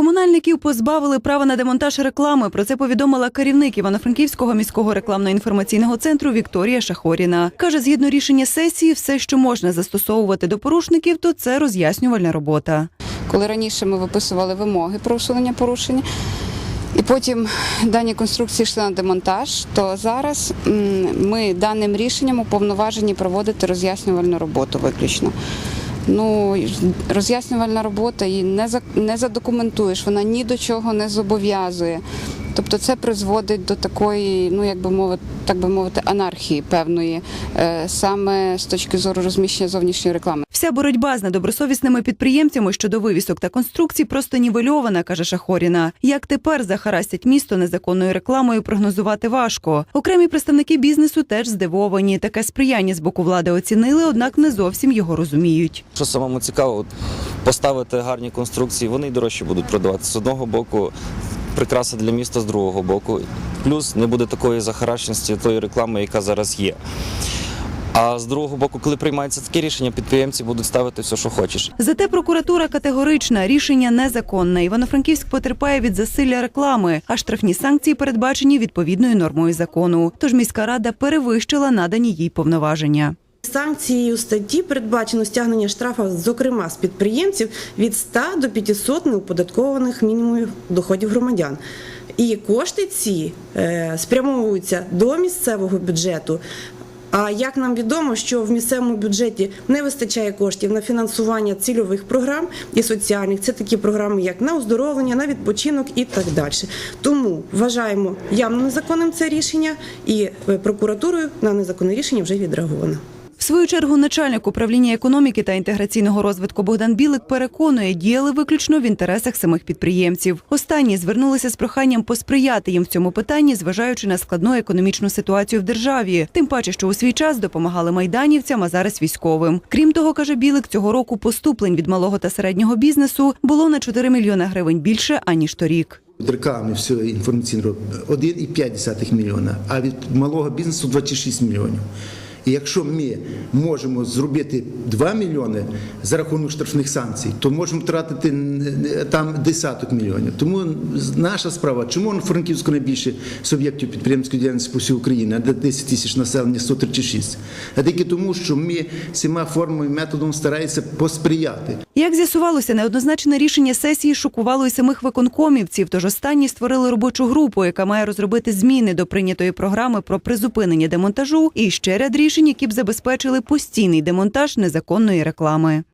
Комунальників позбавили права на демонтаж реклами. Про це повідомила керівник Івано-Франківського міського рекламно-інформаційного центру Вікторія Шахоріна. Каже, згідно рішення сесії, все, що можна застосовувати до порушників, то це роз'яснювальна робота. Коли раніше ми виписували вимоги про усунення порушення, і потім дані конструкції йшли на демонтаж, то зараз ми даним рішенням уповноважені проводити роз'яснювальну роботу виключно. Ну, роз'яснювальна робота її не за не задокументуєш, вона ні до чого не зобов'язує. Тобто це призводить до такої, ну як би мовити, так би мовити, анархії певної, е, саме з точки зору розміщення зовнішньої реклами. Вся боротьба з недобросовісними підприємцями щодо вивісок та конструкцій просто нівельована, каже Шахоріна. Як тепер захарастять місто незаконною рекламою, прогнозувати важко. Окремі представники бізнесу теж здивовані. Таке сприяння з боку влади оцінили, однак не зовсім його розуміють. Що самому цікаво, от поставити гарні конструкції, вони й дорожче будуть продаватися. З одного боку, прикраса для міста з другого боку. Плюс не буде такої захаращеності тої реклами, яка зараз є. А з другого боку, коли приймається таке рішення, підприємці будуть ставити все, що хочеш. Зате прокуратура категорична, рішення незаконне. Івано-Франківськ потерпає від засилля реклами, а штрафні санкції передбачені відповідною нормою закону. Тож міська рада перевищила надані їй повноваження. Санкцією статті передбачено стягнення штрафа, зокрема з підприємців, від 100 до 500 неоподаткованих мінімумів доходів громадян. І кошти ці е, спрямовуються до місцевого бюджету. А як нам відомо, що в місцевому бюджеті не вистачає коштів на фінансування цільових програм і соціальних, це такі програми, як на оздоровлення, на відпочинок і так далі. Тому вважаємо явно незаконним це рішення, і е, прокуратурою на незаконне рішення вже відреаговано. Свою чергу начальник управління економіки та інтеграційного розвитку Богдан Білик переконує, діяли виключно в інтересах самих підприємців. Останні звернулися з проханням посприяти їм в цьому питанні, зважаючи на складну економічну ситуацію в державі. Тим паче, що у свій час допомагали майданівцям, а зараз військовим. Крім того, каже Білик, цього року поступлень від малого та середнього бізнесу було на 4 мільйони гривень більше аніж торік. Від реклами все інформаційно 1,5 мільйона, а від малого бізнесу 26 мільйонів. І якщо ми можемо зробити 2 мільйони за рахунок штрафних санкцій, то можемо втратити там десяток мільйонів. Тому наша справа, чому на Франківську найбільше суб'єктів підприємської діяльності по всій Україні, а де 10 тисяч населення 136? А тільки тому, що ми всіма формами і методом стараємося посприяти. Як з'ясувалося, неоднозначне рішення сесії шокувало і самих виконкомівців. Тож останні створили робочу групу, яка має розробити зміни до прийнятої програми про призупинення демонтажу і ще ряд рішень, які б забезпечили постійний демонтаж незаконної реклами.